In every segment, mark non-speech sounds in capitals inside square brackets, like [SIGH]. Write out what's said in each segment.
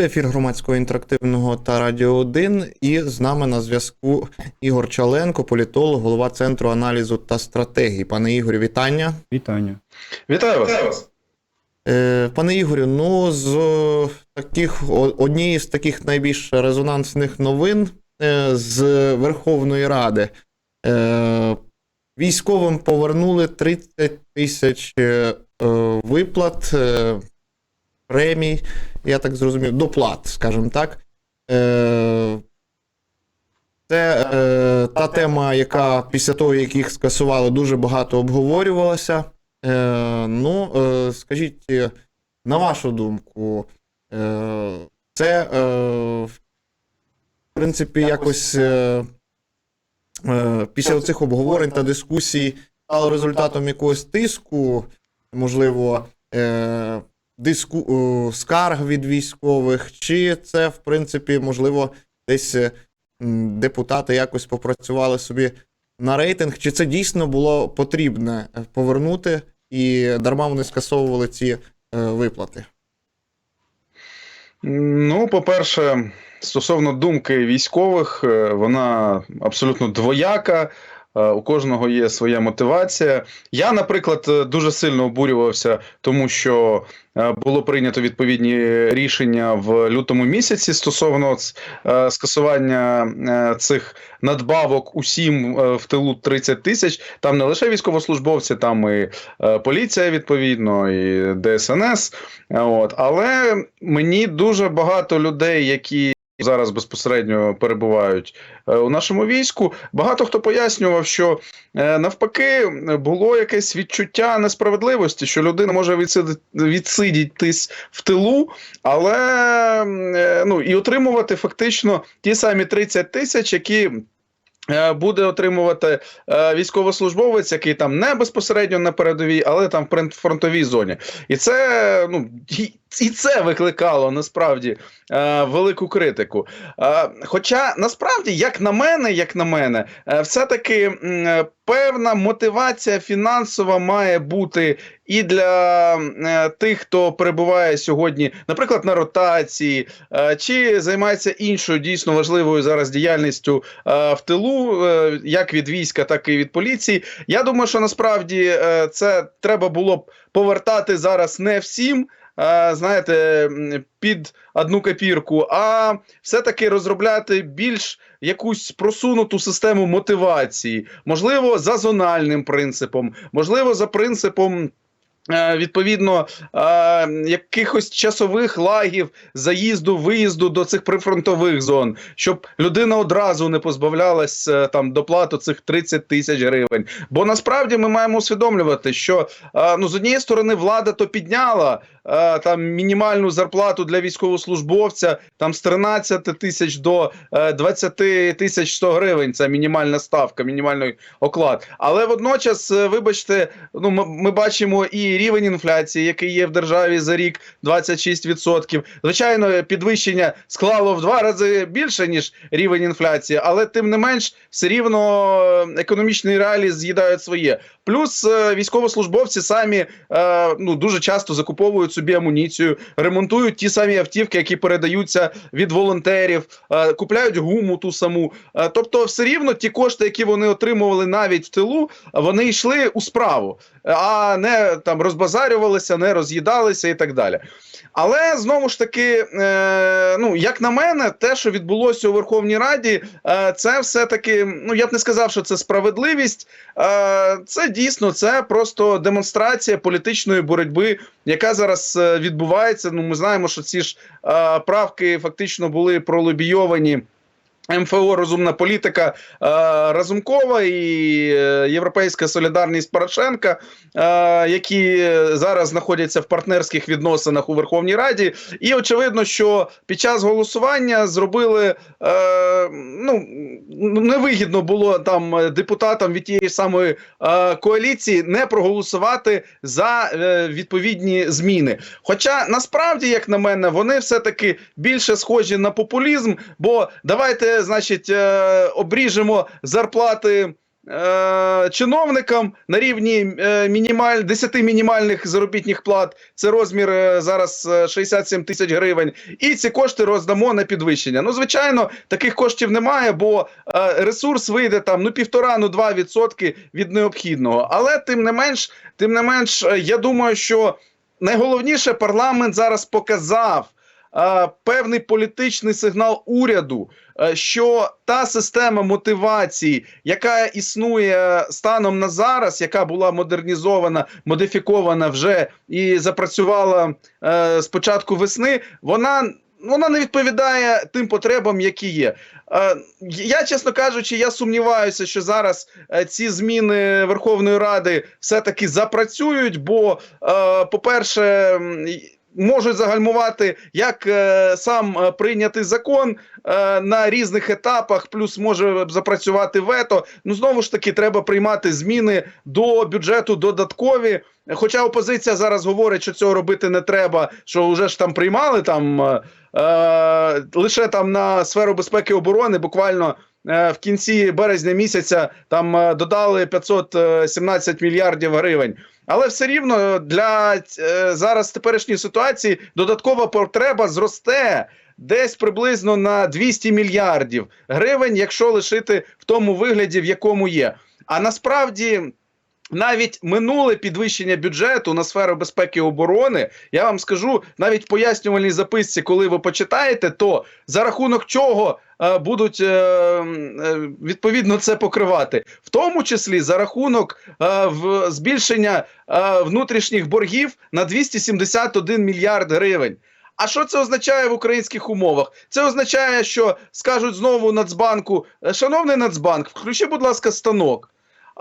Це ефір громадського інтерактивного та радіо 1. І з нами на зв'язку Ігор Чаленко, політолог, голова центру аналізу та стратегії. Пане Ігорю, вітання. Вітання. Вітаю вас. Е, Пане Ігорю, ну з е, таких однієї з таких найбільш резонансних новин е, з Верховної Ради. Військовим повернули 30 тисяч виплат, премій, я так зрозумів, доплат, скажімо так. Е, Це е, та тема, яка після того, як їх скасували, дуже багато обговорювалася. Е, ну, е, скажіть, е, на вашу думку, е, це, е, в принципі, якось е, е, після цих обговорень та дискусій стало результатом якогось тиску, можливо, е, диску, е, скарг від військових, чи це, в принципі, можливо, десь е, депутати якось попрацювали собі на рейтинг, чи це дійсно було потрібне е, повернути, і дарма вони скасовували ці виплати? Ну, по-перше, стосовно думки військових, вона абсолютно двояка. Е, У кожного є своя мотивація. Я, наприклад, е, дуже сильно обурювався, тому що е, було прийнято відповідні рішення в лютому місяці стосовно скасування цих надбавок усім в тилу 30 тисяч. Там не лише військовослужбовці, там і поліція, відповідно, і ДСНС. От. Але мені дуже багато людей, які зараз безпосередньо перебувають е, у нашому війську, багато хто пояснював, що е, навпаки було якесь відчуття несправедливості, що людина може відсидітись в тилу, але е, ну, і отримувати фактично ті самі 30 тисяч, які. Е, Буде отримувати е, військовослужбовець, який там не безпосередньо на передовій, але там в фронтовій зоні. І це ну і, це викликало насправді е, велику критику. Хоча насправді, як на мене, як на мене, е, все-таки м, е, певна мотивація фінансова має бути і для е, тих, хто перебуває сьогодні, наприклад, на ротації, е, чи займається іншою дійсно важливою зараз діяльністю е, в тилу, як від війська, так і від поліції. Я думаю, що насправді це треба було б повертати зараз не всім. Знаєте, під одну копірку, а все-таки розробляти більш якусь просунуту систему мотивації, можливо, за зональним принципом, можливо, за принципом. Е, Відповідно, е, якихось часових лагів заїзду, виїзду до цих прифронтових зон, щоб людина одразу не позбавлялась е, там доплату цих 30 тисяч гривень. Бо насправді ми маємо усвідомлювати, що ну з однієї сторони влада то підняла там мінімальну зарплату для військовослужбовця там з 13 тисяч до е, 20 тисяч 100 гривень. Це мінімальна ставка, мінімальний оклад. Але водночас, вибачте, ну ми бачимо і рівень інфляції, який є в державі за рік 26%. Звичайно, підвищення склало в два рази більше ніж рівень інфляції, але тим не менш, все рівно е, економічні реалії з'їдають своє. Плюс е, військовослужбовці самі е, ну дуже часто закуповують собі амуніцію, ремонтують ті самі автівки, які передаються від волонтерів, е, купляють гуму ту саму. Тобто, все рівно ті кошти, які вони отримували навіть в тилу, вони йшли у справу, а не там розбазарювалися, не роз'їдалися і так далі. Але знову ж таки, е, ну як на мене, те, що відбулося у Верховній Раді, е, це все таки. Ну я б не сказав, що це справедливість. Е, це дійсно це просто демонстрація політичної боротьби, яка зараз е, відбувається. Ну, ми знаємо, що ці ж е, правки фактично були пролобійовані. МФО розумна політика е, Разумкова і е, Європейська солідарність Порошенка, е, які зараз знаходяться в партнерських відносинах у Верховній Раді. І очевидно, що під час голосування зробили ну невигідно було там депутатам від тієї самої коаліції не проголосувати за відповідні зміни. Хоча насправді, як на мене, вони все таки більше схожі на популізм, бо давайте, значить, е, обріжемо зарплати. е, чиновникам на рівні е, мінімаль, 10 мінімальних заробітних плат. Це розмір зараз е, 67 тисяч гривень. І ці кошти роздамо на підвищення. Ну, звичайно, таких коштів немає, бо ресурс вийде там ну півтора, ну два відсотки від необхідного. Але тим не менш, тим не менш, я думаю, що найголовніше парламент зараз показав. Е, Певний політичний сигнал уряду, е, що та система мотивації, яка існує станом на зараз, яка була модернізована, модифікована вже і запрацювала е, з початку весни, вона. Вона не відповідає тим потребам, які є. Я, чесно кажучи, я сумніваюся, що зараз ці зміни Верховної Ради все-таки запрацюють, бо, по-перше, можуть загальмувати як е, сам е, прийнятий закон е, на різних етапах, плюс може запрацювати вето. Ну знову ж таки, треба приймати зміни до бюджету додаткові. Хоча опозиція зараз говорить, що цього робити не треба, що вже ж там приймали там е, лише там на сферу безпеки і оборони, буквально. Е, В кінці березня місяця там е, додали 517 мільярдів гривень. Але все рівно для е, зараз теперішньої ситуації додаткова потреба зросте десь приблизно на 200 мільярдів гривень, якщо лишити в тому вигляді, в якому є. А насправді. Навіть минуле підвищення бюджету на сферу безпеки і оборони, я вам скажу, навіть в пояснювальній записці, коли ви почитаєте, то за рахунок чого е, будуть е, е, відповідно це покривати, в тому числі за рахунок е, в збільшення е, внутрішніх боргів на 271 мільярд гривень. А що це означає в українських умовах? Це означає, що скажуть знову Нацбанку: «Е, шановний Нацбанк, включи, будь ласка, станок.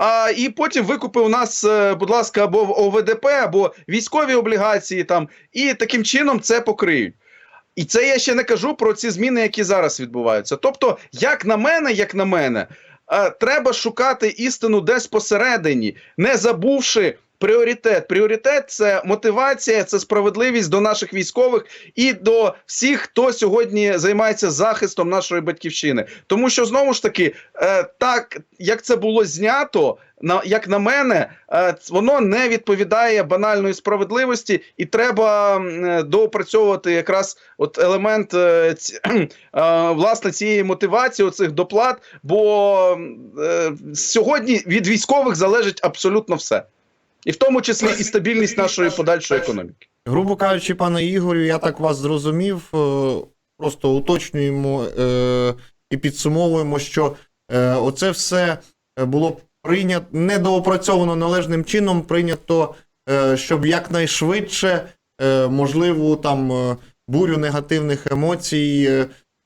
А, і потім викупи у нас, е, будь ласка, або ОВДП, або військові облігації там, і таким чином це покриють. І це я ще не кажу про ці зміни, які зараз відбуваються. Тобто, як на мене, як на мене, е, треба шукати істину десь посередині, не забувши пріоритет. Пріоритет це мотивація, це справедливість до наших військових і до всіх, хто сьогодні займається захистом нашої батьківщини. Тому що знову ж таки, е, так як це було знято. На як на мене, е, воно не відповідає банальної справедливості, і треба е, доопрацьовувати якраз от елемент [CLEARS THROAT] власне цієї мотивації, оцих доплат. Бо сьогодні від військових залежить абсолютно все, і в тому числі і стабільність нашої подальшої економіки. Грубо кажучи, пане Ігорю, я так вас зрозумів. е, Просто уточнюємо е, і підсумовуємо, що е, оце все було прийнято недоопрацьовано належним чином, прийнято, е, щоб якнайшвидше е, можливу там е, бурю негативних емоцій е,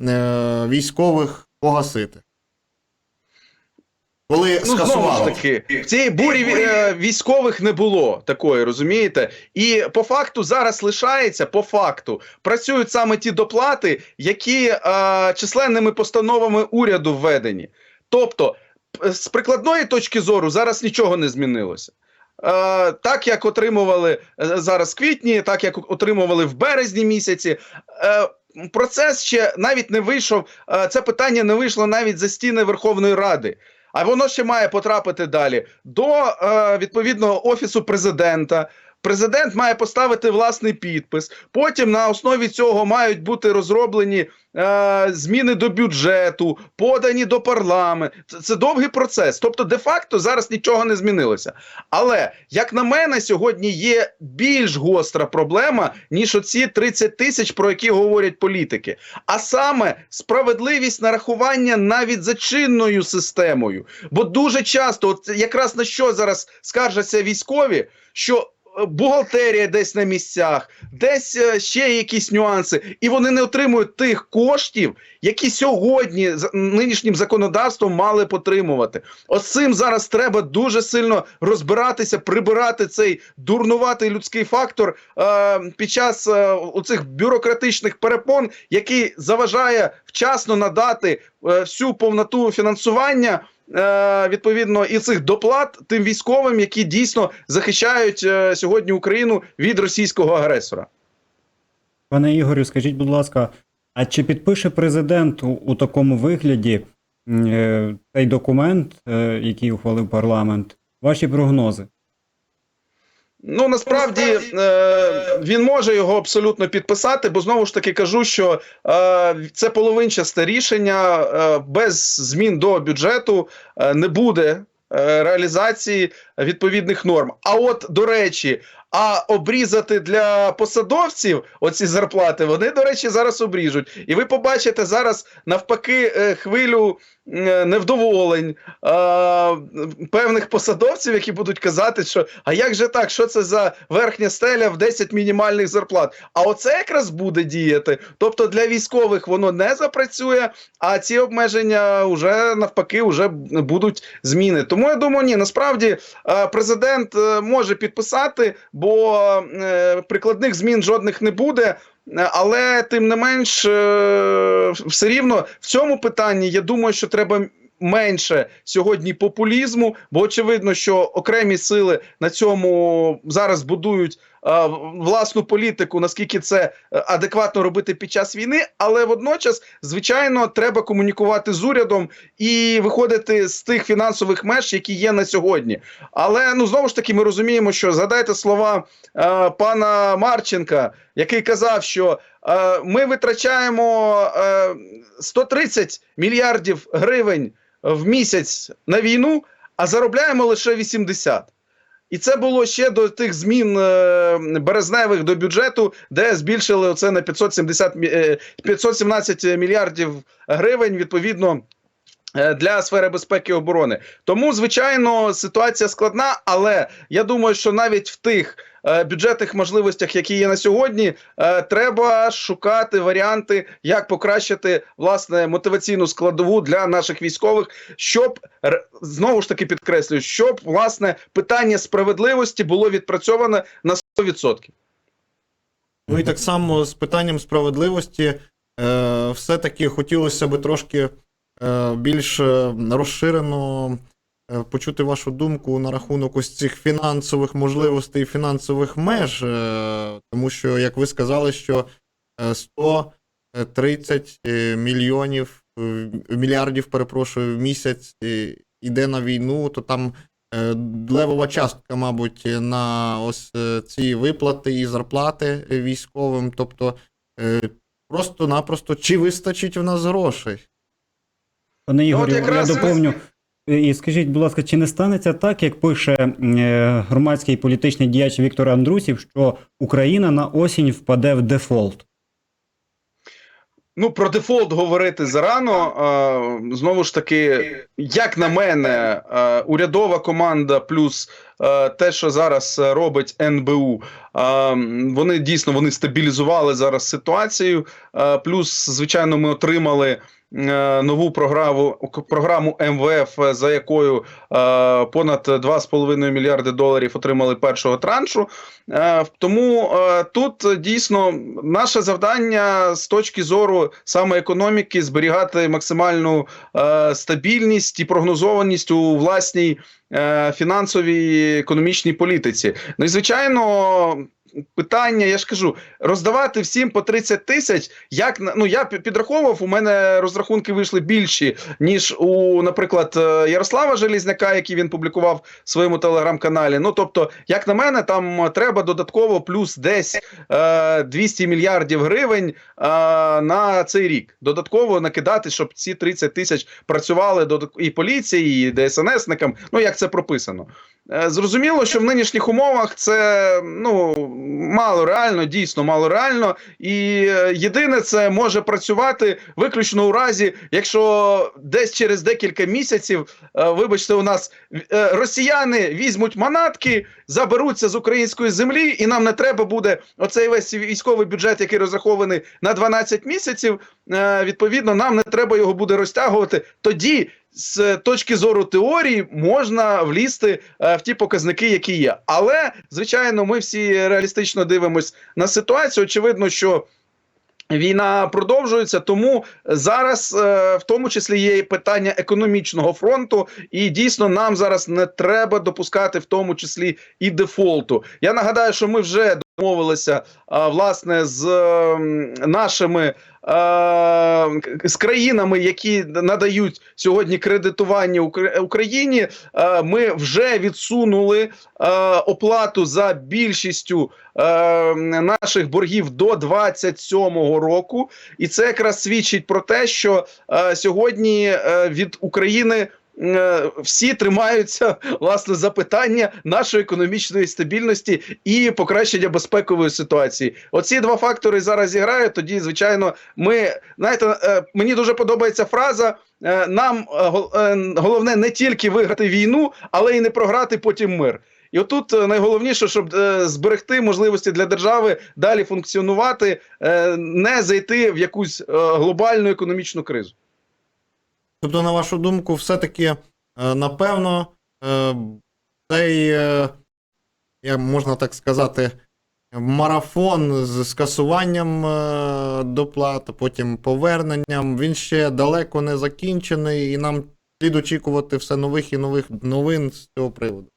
е, військових погасити. Коли Ну, знову ж таки, в цій бурі е, військових не було такої, розумієте? І по факту зараз лишається, по факту, працюють саме ті доплати, які е, численними постановами уряду введені. Тобто, з прикладної точки зору зараз нічого не змінилося. Е, так як отримували е, зараз в квітні, так як отримували в березні місяці. Е, процес ще навіть не вийшов. Е, це питання не вийшло навіть за стіни Верховної Ради. А воно ще має потрапити далі до е, відповідного офісу президента. Президент має поставити власний підпис. Потім на основі цього мають бути розроблені е, зміни до бюджету, подані до парламенту. Це, це довгий процес. Тобто, де-факто зараз нічого не змінилося. Але як на мене, сьогодні є більш гостра проблема, ніж оці 30 тисяч, про які говорять політики. А саме справедливість нарахування навіть за чинною системою. Бо дуже часто, от якраз на що зараз скаржаться військові, що бухгалтерія десь на місцях, десь е, ще якісь нюанси, і вони не отримують тих коштів, які сьогодні за нинішнім законодавством мали потримувати. Ось цим зараз треба дуже сильно розбиратися, прибирати цей дурнуватий людський фактор е, під час е, оцих бюрократичних перепон, який заважає вчасно надати е, всю повноту фінансування. Е, Відповідно, і цих доплат тим військовим, які дійсно захищають е, сьогодні Україну від російського агресора. Пане Ігорю, скажіть, будь ласка, а чи підпише президент у, у такому вигляді е, цей документ, е, який ухвалив парламент. Ваші прогнози. Ну насправді е, він може його абсолютно підписати, бо знову ж таки кажу, що е, це половинчасте рішення е, без змін до бюджету е, не буде е, реалізації відповідних норм. А от до речі, а обрізати для посадовців оці зарплати, вони, до речі, зараз обріжуть. І ви побачите зараз навпаки е, хвилю е, невдоволень е, певних посадовців, які будуть казати, що а як же так, що це за верхня стеля в 10 мінімальних зарплат? А оце якраз буде діяти. Тобто для військових воно не запрацює, а ці обмеження вже навпаки вже будуть зміни. Тому я думаю, ні, насправді е, президент може підписати, бо е, прикладних змін жодних не буде. Але тим не менш, е, все рівно в цьому питанні я думаю, що треба менше сьогодні популізму, бо очевидно, що окремі сили на цьому зараз будують власну політику, наскільки це е, адекватно робити під час війни. Але водночас, звичайно, треба комунікувати з урядом і виходити з тих фінансових меж, які є на сьогодні. Але ну знову ж таки, ми розуміємо, що згадайте слова е, пана Марченка, який казав, що е, ми витрачаємо е, 130 мільярдів гривень в місяць на війну, а заробляємо лише 80. І це було ще до тих змін е, березневих до бюджету, де збільшили оце на 570, мі- е, 517 мільярдів гривень відповідно. е, Для сфери безпеки і оборони тому, звичайно, ситуація складна, але я думаю, що навіть в тих бюджетних можливостях, які є на сьогодні, е, треба шукати варіанти, як покращити власне мотиваційну складову для наших військових, щоб знову ж таки підкреслюю, щоб власне питання справедливості було відпрацьоване на 100%. Ну і так само з питанням справедливості, е, все-таки хотілося б трошки е, більш е, розширено е, почути вашу думку на рахунок ось цих фінансових можливостей, фінансових меж, е, тому що, як ви сказали, що е, 130 е, мільйонів е, мільярдів, перепрошую, в місяць е, іде на війну, то там е, левова частка, мабуть, на ось е, ці виплати і зарплати військовим. Тобто, е, просто-напросто, чи вистачить в нас грошей? Пане Ігорю, якраз я доповню. І скажіть, будь ласка, чи не станеться так, як пише е, громадський політичний діяч Віктор Андрусів, що Україна на осінь впаде в дефолт? Ну, про дефолт говорити зарано. Е, Знову ж таки, як на мене, е, урядова команда плюс е, те, що зараз е, робить НБУ, е, вони дійсно вони стабілізували зараз ситуацію. Е, Плюс, звичайно, ми отримали. Е, Нову програму програму МВФ, за якою е, понад 2,5 мільярди доларів отримали першого траншу. Е, Тому тут дійсно наше завдання з точки зору саме економіки зберігати максимальну стабільність і прогнозованість у власній фінансовій економічній політиці. Ну і звичайно. Питання, я ж кажу, роздавати всім по 30 тисяч. Як ну я підраховував, у мене розрахунки вийшли більші, ніж у, наприклад, е, Ярослава Желізняка, який він публікував в своєму телеграм-каналі. Ну тобто, як на мене, там треба додатково плюс десь е, 200 мільярдів гривень е, на цей рік. Додатково накидати, щоб ці 30 тисяч працювали додат- і поліції, і ДСНСникам. Ну як це прописано. Е, Зрозуміло, що в нинішніх умовах це ну мало реально, дійсно мало реально. І е, єдине, це може працювати виключно у разі, якщо десь через декілька місяців, е, вибачте, у нас росіяни візьмуть манатки, заберуться з української землі, і нам не треба буде оцей весь військовий бюджет, який розрахований на 12 місяців. Відповідно, нам не треба його буде розтягувати. Тоді з точки зору теорії можна влізти е, в ті показники, які є. Але звичайно, ми всі реалістично дивимось на ситуацію. Очевидно, що. Війна продовжується, тому зараз е, в тому числі є і питання економічного фронту, і дійсно нам зараз не треба допускати в тому числі і дефолту. Я нагадаю, що ми вже домовилися а, власне з нашими з країнами, які надають сьогодні кредитування Україні. Ми вже відсунули оплату за більшістю наших боргів до 27-го року, і це якраз свідчить про те, що сьогодні е, від України. Е, Всі тримаються власне за питання нашої економічної стабільності і покращення безпекової ситуації. Оці два фактори зараз зіграють. Тоді, звичайно, ми знаєте, е, мені дуже подобається фраза. е, Нам гол- головне не тільки виграти війну, але й не програти потім мир. І отут найголовніше, щоб зберегти можливості для держави далі функціонувати, не зайти в якусь глобальну економічну кризу. Тобто, на вашу думку, все-таки, е, напевно, е, цей, е, як можна так сказати, марафон з скасуванням доплат, потім поверненням, він ще далеко не закінчений, і нам слід очікувати все нових і нових новин з цього приводу.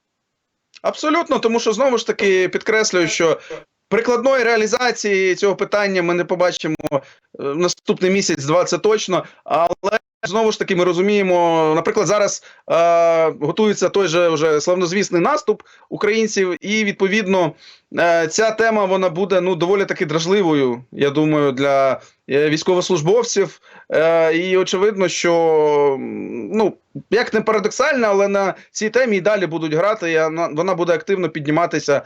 Абсолютно, тому що знову ж таки підкреслюю, що прикладної реалізації цього питання ми не побачимо наступний місяць-два це точно. Але знову ж таки ми розуміємо, наприклад, зараз е, готується той же вже славнозвісний наступ українців, і відповідно е, ця тема вона буде ну доволі таки дражливою. Я думаю, для військовослужбовців. Е, і очевидно, що ну як не парадоксально, але на цій темі і далі будуть грати. І вона- буде активно підніматися е,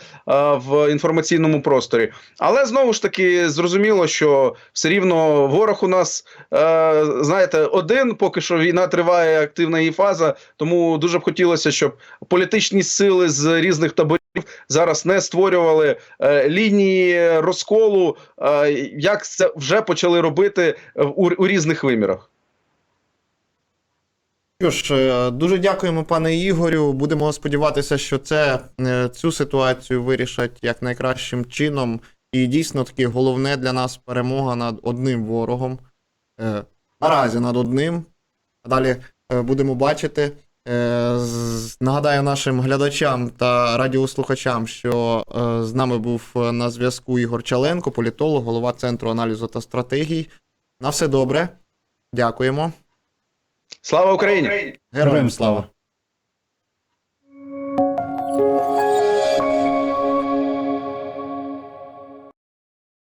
в інформаційному просторі. Але знову ж таки зрозуміло, що все рівно ворог у нас, е, знаєте, один, поки що війна триває, активна її фаза. Тому дуже б хотілося, щоб політичні сили з різних таборів зараз не створювали е, лінії розколу, е, як це вже почали робити е, у, у різних вимірах. Що е, дуже дякуємо, пане Ігорю. Будемо сподіватися, що це е, цю ситуацію вирішать як найкращим чином. І дійсно таки головне для нас перемога над одним ворогом. Наразі над одним. А далі будемо бачити. Е, Нагадаю нашим глядачам та радіослухачам, що е, з нами був е, на зв'язку Ігор Чаленко, політолог, голова Центру аналізу та стратегій. На все добре. Дякуємо. Слава Україні! Героям слава!